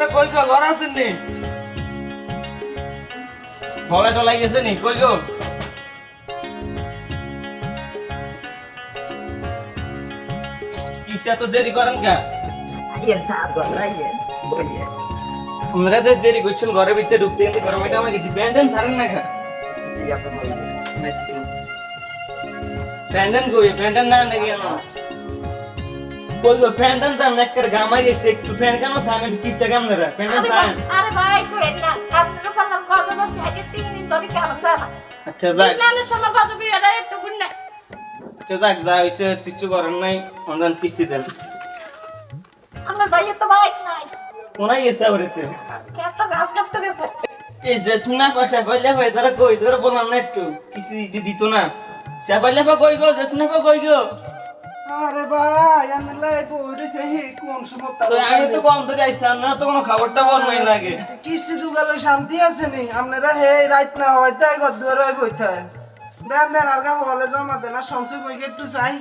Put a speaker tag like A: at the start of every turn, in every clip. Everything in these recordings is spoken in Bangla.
A: নি? গলায় টলাই গেছে নি কই গো? কিসে এত দেরি করেন কা?
B: আইয়েন সার গো আইয়েন বলিয়ে
A: আপনারা যে দেরি করছেন ঘরের ভিতরে ঢুকতে কিন্তু গরম এটা আমার গেছি প্যান্ডেন ছাড়েন না
B: তো নাচি
A: প্যান্ডেন কই? প্যান্ডেন না নাকি না। বলল প্যান্ডেন তো আমি একটা গামাই গেছে একটু ফ্যান কেন সামনে কিপটা কেমন রে
C: আরে
A: সাইন
C: বা- আরে ভাই কইেন না আপনার পাল্লার গজব বসে আগে তিন দিন ধরে কেমন জানা
A: আচ্ছা যাক।
C: তিন সময় গজব এটা একটু গুণ
A: আচ্ছা যাক যা হইছে কিছু করার নাই অনলাইন কিস্তি দেন।
C: আমার ভাইয়ের তো বাইক নাই।
A: কোনায় গেছে এতে।
C: কত গাছ কাটতে গেছে।
A: এই যে শুনা পাশা বললে ভাই ধরো কই ধরো বললাম না একটু কিস্তি দি- দিত না। সে বললে পা কই গো যে শুনা কই গো?
D: আরে ভাই আমি লাই বইরেছে হে কোন সময়
A: তো আমি তো কম ধরে আইছি আপনারা তো কোনো খাবারটা বল নাই লাগে।
D: কিস্তি দুগালে শান্তি আছে নি? আপনারা হে রাত না হয় তাই ঘর দুয়ার বইতে দেন দেন আর গা জমা দেন আর সঞ্চয় বই একটু চাই।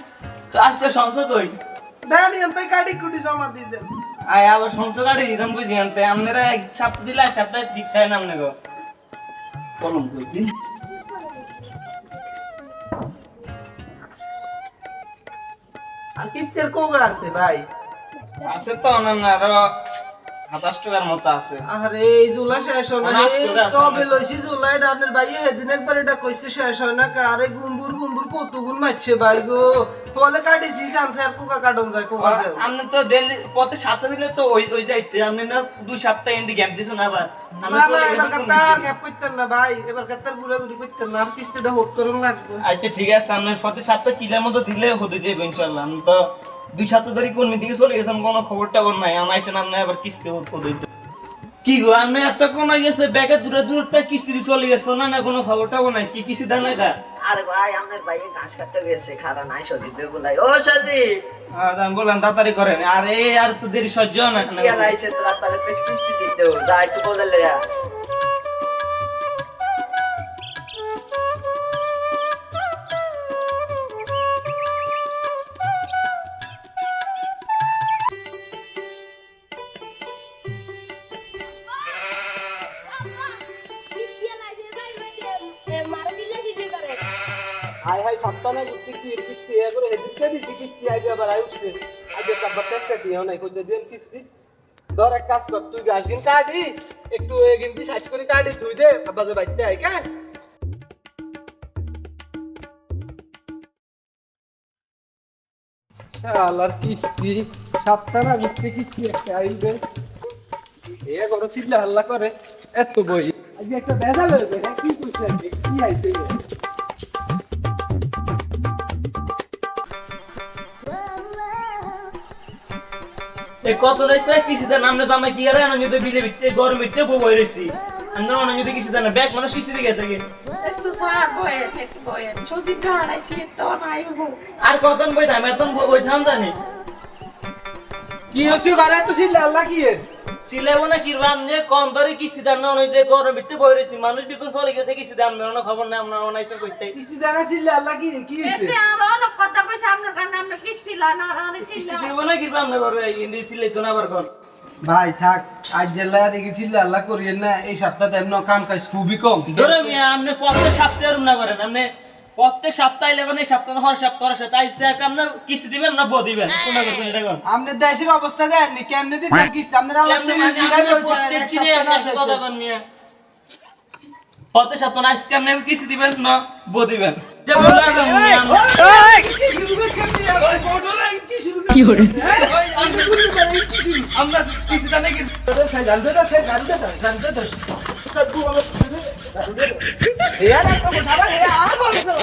A: তো আজকে কই?
D: দেন এনতে কাটি কুটি জমা দেন।
A: আয় আবার সংসদ গাড়ি দিতাম বুঝি আনতে আপনারা এক সপ্তাহ দিলে এক সপ্তাহ ঠিক চাই না আপনি গো কলম কইছি
D: আর কিস্তির কোগা আছে ভাই।
A: আছে তো অন্যান্য আরও সাতাশ টাকার মতো আছে।
D: আরে এই জুলাই শেষ হয় না কবে লইছি জুলাই ডানের ভাই সেদিন একবার এটা কইছে শেষ হয় না কারে গুম্বুর গুম্বুর কত গুণ মারছে ভাই গো। বলে কাটিছি চান্সে আর কোকা কাটন যায়
A: আপনি তো ডেলি পথে দিলে তো ওই ওই যাইতে আপনি না দুই সপ্তাহ এন্দি গ্যাপ দিছো না আবার?
D: না না এবার কাতার গ্যাপ করতেন না ভাই এবার কাতার ঘুরাঘুরি করতেন না আর কিস্তিটা হোট করুন লাগবে।
A: আচ্ছা ঠিক আছে সাথে সাতটা কিলোর মতো দিলে হতে যাবে ইনশাল্লাহ আমি তো দুই সপ্তাহ ধরে কোন দিকে চলে গেছেন কোনো খবর টবর নাই আমি আইসেন আপনি আবার কিস্তি হতে কি গো আমি এত কোন গেছে ব্যাগে দূরে দূরত্ব কিস্তি দিয়ে চলে গেছো না না কোনো খবর টবর নাই? কি কিস্তি দানা গা
B: আরে ভাই আমার ভাই ঘাস কাটতে গেছে খারা নাই সজিব বলাই ও সজিব!
A: আমি বললাম তাড়াতাড়ি করেন। আরে আর তো দেরি সহ্য না
B: কি লাইছে তাড়াতাড়ি পেছ বেশ কিস্তি দিতে যা একটু বলে লয়া
D: হাই হাই কিস্তি কিস্তি এ করে দিছি কিস্তি আবার নাই কই দেন কিস্তি ধর এক কাজ কর, তুই গাছ কাটি, একটু গিনতি সাইড করে কাটি দে বাইতে আই কে? শালার কিস্তি কিস্তি একটা আইবে এ হাল্লা করে, এত বই। আজকে একটা বেজাল হয়ে যায় কি আজকে? কি আইছে?
A: এই কত রয়েছে? কিস্তি দেন জামাই কি আর আমি বিলে বিটে গরম বিটে বউ বই রইছি আমরা অনেক যদি কিস্তি ব্যাগ মানুষ কিস্তি গেছে কি? আর কতন বই দাম এতন বই থাম জানি।
D: কি হচ্ছে ঘরে? তো আল্লাহ কি
A: সিলেবো না কিরবাম যে কম ধরে কিস্তি দেন না যে গরম বিটে বই রইছি মানুষ বিকুন চলে গেছে কিস্তি দেন না খবর নাই আমরা অনাইছে কইতে
D: কিস্তি দেনা চিল্লা আল্লাহ কি কি হইছে
C: এতে আর অনেক কথা কইছে কারণে আমরা কিস্তি লান আর আমি
A: কিস্তি
C: ছিলাম
A: দিব না কিরবাম না ঘরে ইন্দি সিলে তো না
D: ভাই থাক আজ জেলা দেখি চিল্লা আল্লাহ করিয়েন না এই সপ্তাহে এমন কাম কাজ খুবই কম।
A: ধরে মিয়া আপনি প্রত্যেক সপ্তাহে না করেন আপনি প্রত্যেক সপ্তাহে লেবেন এই সপ্তাহ হর সপ্তাহ হর সপ্তাহ আইসতে আপনার কিস্তি দিবেন না বউ দিবেন কোনটা করবেন এটা কোন
D: আপনি দেশের অবস্থা দেননি কেমনে দিতেন কিস্তি আপনারা
A: মানে আপনি প্রত্যেক দিনে আপনি কথা বলেন মিয়া প্রত্যেক সপ্তাহ আজকে আপনি কিস্তি দিবেন না বউ দিবেন যে বললাম মিয়া
D: কি করে
A: আমরা কিস্তি দেন নাকি
D: ইয়ার একটা কথা আর বলছো